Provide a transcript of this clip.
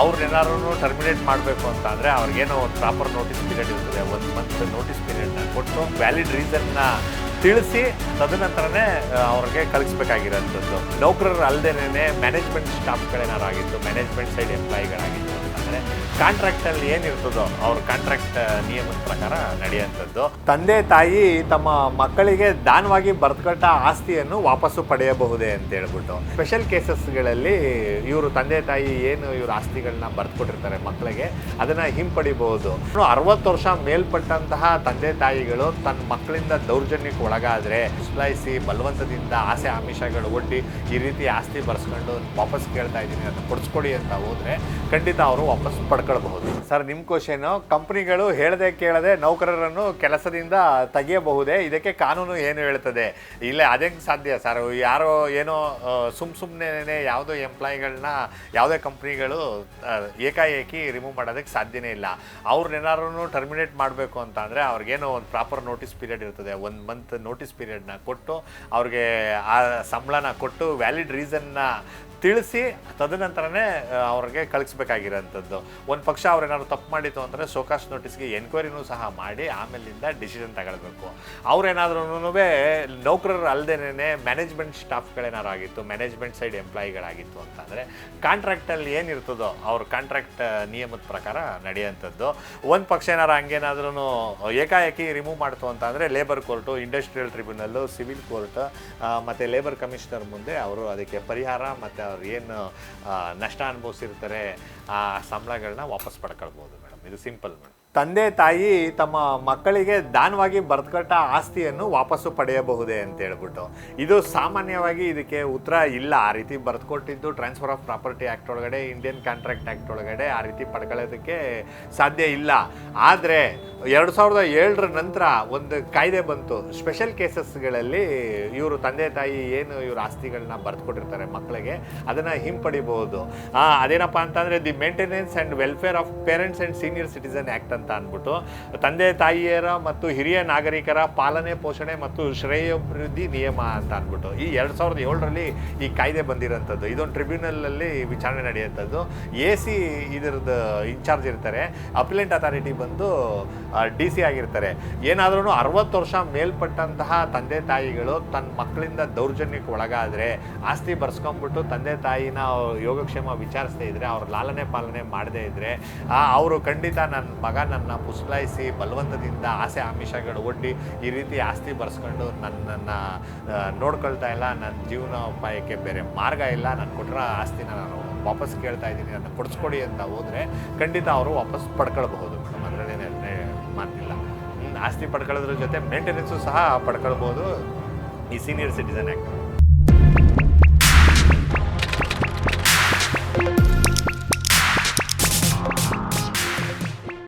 ಅವ್ರನ್ನೇನಾದ್ರು terminate ಮಾಡಬೇಕು ಅಂತ ಅಂದರೆ ಅವ್ರಿಗೇನೋ ಒಂದು ಪ್ರಾಪರ್ ನೋಟಿಸ್ ಪೀರಿಯಡ್ ಇರ್ತದೆ, ಒಂದು ಮಂತ್ ನೋಟಿಸ್ ಪೀರಿಯಡ್ನ ಕೊಟ್ಟು ವ್ಯಾಲಿಡ್ ರೀಸನ್ನ ತಿಳಿಸಿ, ತದನಂತರನೇ ಅವ್ರಿಗೆ ಕಳಿಸ್ಬೇಕಾಗಿರೋಂಥದ್ದು. ನೌಕರರು ಅಲ್ಲದೇನೆ ಮ್ಯಾನೇಜ್ಮೆಂಟ್ ಸ್ಟಾಫ್ಗಳೇನಾರು ಆಗಿತ್ತು ಮ್ಯಾನೇಜ್ಮೆಂಟ್ ಸೈಡ್ ಎಂಪ್ಲಾಯಿಗಳಾಗಿತ್ತು ಅಂತಂದರೆ ಕಾಂಟ್ರಾಕ್ಟಲ್ಲಿ ಏನಿರ್ತದೋ ಅವ್ರ ಕಾಂಟ್ರಾಕ್ಟ್ ನಿಯಮದ ಪ್ರಕಾರ ನಡೆಯುವಂಥದ್ದು ತಂದೆ, ತಾಯಿ ತಮ್ಮ ಮಕ್ಕಳಿಗೆ ದಾನವಾಗಿ ಬರೆದುಕೊಟ್ಟ ಆಸ್ತಿಯನ್ನು ವಾಪಸ್ಸು ಪಡೆಯಬಹುದೇ ಅಂತ ಹೇಳ್ಬಿಟ್ಟು. ಸ್ಪೆಷಲ್ ಕೇಸಸ್ಗಳಲ್ಲಿ ಇವರು ತಂದೆ, ತಾಯಿ ಏನು ಇವ್ರ ಆಸ್ತಿಗಳನ್ನ ಬರೆದುಕೊಟ್ಟಿರ್ತಾರೆ ಮಕ್ಕಳಿಗೆ, ಅದನ್ನು ಹಿಂಪಡಿಬಹುದು. ಅರವತ್ತು ವರ್ಷ ಮೇಲ್ಪಟ್ಟಂತಹ ತಂದೆ, ತಾಯಿಗಳು ತನ್ನ ಮಕ್ಕಳಿಂದ ದೌರ್ಜನ್ಯಕ್ಕೆ ಒಳಗಾದರೆ ಸುಲಾಯಿಸಿ ಬಲವಂತದಿಂದ ಆಸೆ, ಆಮಿಷಗಳು ಒಡ್ಡಿ ಈ ರೀತಿ ಆಸ್ತಿ ಬರ್ಸ್ಕೊಂಡು ವಾಪಸ್ ಕೇಳ್ತಾ ಇದ್ದೀನಿ, ಅದನ್ನು ಕೊಡಿಸ್ಕೊಡಿ ಅಂತ ಹೋದರೆ ಖಂಡಿತ ಅವರು ವಾಪಸ್ ಪಡ್ಕೊಳ್ಬಹುದು. ಸರ್ ನಿಮ್ಮ ಕ್ವಶನ್ ಕಂಪ್ನಿಗಳು ಹೇಳದೆ ಕೇಳದೆ ನೌಕರರನ್ನು ಕೆಲಸದಿಂದ ತೆಗೆಯಬಹುದೇ? ಇದಕ್ಕೆ ಕಾನೂನು ಏನು ಹೇಳ್ತದೆ? ಇಲ್ಲ, ಅದೇಂಗೆ ಸಾಧ್ಯ? ಸರ್, ಯಾರೋ ಏನೋ ಸುಮ್ ಸುಮ್ಮನೆ ಯಾವುದೋ ಎಂಪ್ಲಾಯಿಗಳನ್ನ, ಯಾವುದೇ ಕಂಪ್ನಿಗಳು ಏಕಾಏಕಿ ರಿಮೂವ್ ಮಾಡೋದಕ್ಕೆ ಸಾಧ್ಯನೇ ಇಲ್ಲ. ಅವ್ರನ್ನೇನಾರು ಟರ್ಮಿನೇಟ್ ಮಾಡಬೇಕು ಅಂತ ಅಂದರೆ ಅವ್ರಿಗೇನೋ ಒಂದು ಪ್ರಾಪರ್ ನೋಟಿಸ್ ಪೀರಿಯಡ್ ಇರ್ತದೆ. ಒಂದು ಮಂತ್ ನೋಟಿಸ್ ಪೀರಿಯಡ್ನ ಕೊಟ್ಟು ಅವ್ರಿಗೆ ಆ ಸಂಬಳನ ಕೊಟ್ಟು ವ್ಯಾಲಿಡ್ ರೀಸನ್ನ ತಿಳಿಸಿ ತದನಂತರನೇ ಅವ್ರಿಗೆ ಕಳಿಸ್ಬೇಕಾಗಿರೋಂಥದ್ದು. ಒಂದು ಪಕ್ಷ ಅವ್ರೇನಾದ್ರು ತಪ್ಪು ಮಾಡಿತ್ತು ಅಂದರೆ ಸೋಕಾಸ್ ನೋಟಿಸ್ಗೆ ಎನ್ಕ್ವೈರಿನೂ ಸಹ ಮಾಡಿ ಆಮೇಲಿಂದ ಡಿಸಿಷನ್ ತಗೊಳ್ಬೇಕು. ಅವ್ರೇನಾದ್ರೂ ನೌಕರರು ಅಲ್ಲದೇನೆ ಮ್ಯಾನೇಜ್ಮೆಂಟ್ ಸ್ಟಾಫ್ಗಳೇನಾದ್ರು ಆಗಿತ್ತು, ಮ್ಯಾನೇಜ್ಮೆಂಟ್ ಸೈಡ್ ಎಂಪ್ಲಾಯಿಗಳಾಗಿತ್ತು ಅಂತಂದರೆ ಕಾಂಟ್ರಾಕ್ಟಲ್ಲಿ ಏನಿರ್ತದೋ ಅವ್ರ ಕಾಂಟ್ರಾಕ್ಟ್ ನಿಯಮದ ಪ್ರಕಾರ ನಡೆಯುವಂಥದ್ದು. ಒಂದು ಪಕ್ಷ ಏನಾರು ಹಂಗೇನಾದ್ರೂ ಏಕಾಏಕಿ ರಿಮೂವ್ ಮಾಡ್ತು ಅಂತ ಅಂದರೆ labour court, industrial tribunal, civil court ಮತ್ತು ಲೇಬರ್ ಕಮಿಷನರ್ ಮುಂದೆ ಅವರು ಅದಕ್ಕೆ ಪರಿಹಾರ ಮತ್ತು ಅವ್ರು ಏನು ನಷ್ಟ ಅನುಭವಿಸಿರ್ತಾರೆ, ಆ ಸಂಬಳಗಳನ್ನ ವಾಪಸ್ ಪಡ್ಕೊಳ್ಬೋದು ಮೇಡಮ್. ಇದು ಸಿಂಪಲ್ ಮೇಡಮ್. ತಂದೆ, ತಾಯಿ ತಮ್ಮ ಮಕ್ಕಳಿಗೆ ದಾನವಾಗಿ ಬರೆದುಕೊಟ್ಟ ಆಸ್ತಿಯನ್ನು ವಾಪಸ್ಸು ಪಡೆಯಬಹುದೇ ಅಂತ ಹೇಳ್ಬಿಟ್ಟು. ಇದು ಸಾಮಾನ್ಯವಾಗಿ ಇದಕ್ಕೆ ಉತ್ತರ ಇಲ್ಲ. ಆ ರೀತಿ ಬರೆದುಕೊಟ್ಟಿದ್ದು ಟ್ರಾನ್ಸ್ಫರ್ ಆಫ್ ಪ್ರಾಪರ್ಟಿ ಆ್ಯಕ್ಟ್ ಒಳಗಡೆ ಇಂಡಿಯನ್ ಕಾಂಟ್ರಾಕ್ಟ್ ಆ್ಯಕ್ಟ್ ಒಳಗಡೆ ಆ ರೀತಿ ಪಡ್ಕೊಳ್ಳೋದಕ್ಕೆ ಸಾಧ್ಯ ಇಲ್ಲ. ಆದರೆ ಎರಡು ಸಾವಿರದ ಏಳರ ನಂತರ ಒಂದು ಕಾಯ್ದೆ ಬಂತು. ಸ್ಪೆಷಲ್ ಕೇಸಸ್ಗಳಲ್ಲಿ ಇವರು ತಂದೆ ತಾಯಿ ಏನು ಇವ್ರ ಆಸ್ತಿಗಳನ್ನ ಬರೆದುಕೊಟ್ಟಿರ್ತಾರೆ ಮಕ್ಕಳಿಗೆ, ಅದನ್ನು ಹಿಂಪಡಿಬಹುದು. ಅದೇನಪ್ಪ ಅಂತಂದರೆ the maintenance and welfare of parents and senior citizen act ಅಂತ ಅಂದ್ಬಿಟ್ಟು, ತಂದೆ ತಾಯಿಯರ ಮತ್ತು ಹಿರಿಯ ನಾಗರಿಕರ ಪಾಲನೆ, ಪೋಷಣೆ ಮತ್ತು ಶ್ರೇಯೋಭಿವೃದ್ಧಿ ನಿಯಮ ಅಂತ ಅಂದ್ಬಿಟ್ಟು, ಈ ಎರಡು ಸಾವಿರದ ಏಳರಲ್ಲಿ ಈ ಕಾಯ್ದೆ ಬಂದಿರೋಂಥದ್ದು. ಇದೊಂದು ಟ್ರಿಬ್ಯುನಲಲ್ಲಿ ವಿಚಾರಣೆ ನಡೆಯುವಂಥದ್ದು. ಎ ಸಿ ಇದರದ್ದು ಇನ್ಚಾರ್ಜ್ ಇರ್ತಾರೆ. ಅಪಿಲೆಂಟ್ ಅಥಾರಿಟಿ ಬಂದು ಡಿ ಸಿ ಆಗಿರ್ತಾರೆ. ಏನಾದ್ರೂ ಅರವತ್ತು ವರ್ಷ ಮೇಲ್ಪಟ್ಟಂತಹ ತಂದೆ ತಾಯಿಗಳು ತನ್ನ ಮಕ್ಕಳಿಂದ ದೌರ್ಜನ್ಯಕ್ಕೆ ಒಳಗಾದರೆ, ಆಸ್ತಿ ಬರ್ಸ್ಕೊಂಡ್ಬಿಟ್ಟು ತಂದೆ ತಾಯಿನ ಯೋಗಕ್ಷೇಮ ವಿಚಾರಿಸದೇ ಇದ್ರೆ, ಅವ್ರ ಲಾಲನೆ ಪಾಲನೆ ಮಾಡದೇ ಇದ್ರೆ ಅವರು ಖಂಡಿತ ನನ್ನ ಮಗ ನನ್ನ ಪುಸ್ಲಾಯಿಸಿ ಬಲವಂತದಿಂದ ಆಸೆ ಆಮಿಷಗಳು ಒಡ್ಡಿ ಈ ರೀತಿ ಆಸ್ತಿ ಬರ್ಸ್ಕೊಂಡು ನನ್ನನ್ನು ನೋಡ್ಕೊಳ್ತಾ ಇಲ್ಲ ನನ್ನ ಜೀವನೋಪಾಯಕ್ಕೆ ಬೇರೆ ಮಾರ್ಗ ಇಲ್ಲ, ನಾನು ಕೊಟ್ಟಿರೋ ಆಸ್ತಿನ ನಾನು ವಾಪಸ್ ಕೇಳ್ತಾ ಇದ್ದೀನಿ, ಅದನ್ನು ಕೊಡಿಸ್ಕೊಡಿ ಅಂತ ಹೋದರೆ ಖಂಡಿತ ಅವರು ವಾಪಸ್ ಪಡ್ಕೊಳ್ಬಹುದು ಮೇಡಮ್. ಅದರಲ್ಲೇನೇ ಮಾತಿಲ್ಲ ಹ್ಮ್, ಆಸ್ತಿ ಪಡ್ಕೊಳ್ಳೋದ್ರ ಜೊತೆ ಮೇಂಟೆನೆನ್ಸು ಸಹ ಪಡ್ಕೊಳ್ಬೋದು. ಈ ಸೀನಿಯರ್ ಸಿಟಿಸನ್ ಆ್ಯಕ್ಟ್